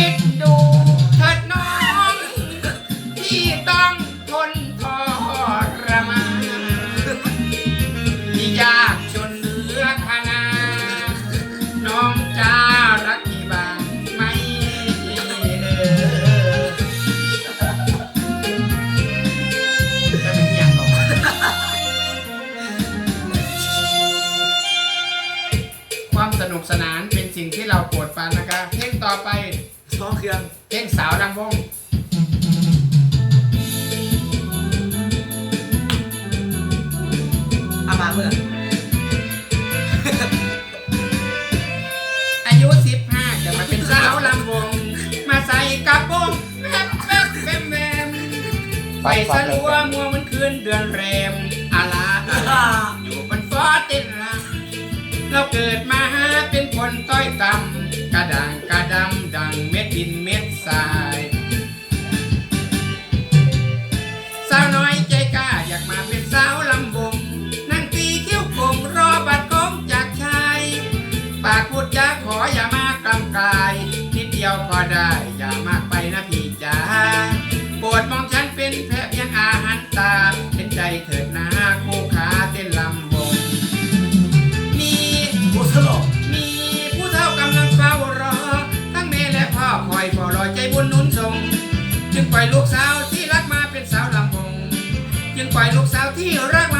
คิดดูเถิดน้อง ที่ต้องทนทรมานที่ยากจนเหลือขนาดน้องจะรักพี่บ้างไหมเออจะเป็นอย่างหรอความสนุกสนานเป็นสิ่งที่เราโปร เครื่องเพลงสาวดังวงอามาเมื่ออายุสิบห้าจะมาเป็นสาวลำวง มาใส่กระโปรงแวบแวบแวมแวมไปสะลัวมัวมันคืนเดือนแรมอาลาอาลาอยู่บนฟอเต้นรำเราเกิดมาเป็นคนต้อยต่ำกระด่างกระดำากพูดจาขออย่ามากลำกายนิดเดียวก็ได้ อย่ามากไปนะพี่จ๋าโปรดมองฉันเป็นแค่เพียงอาหารตาเป็นใจเถิดนะคู่ขาเต้นลำวงมีโอ้สลบมีผู้เฒ่ากำลังเฝ้ารอ ทั้งแม่และพ่อคอยเฝ้ารอใจบุญนุนส่งจึงปล่อยลูกสาวที่รักมาเป็นสาวลำวงจึงปล่อยลูกสาวที่รักมา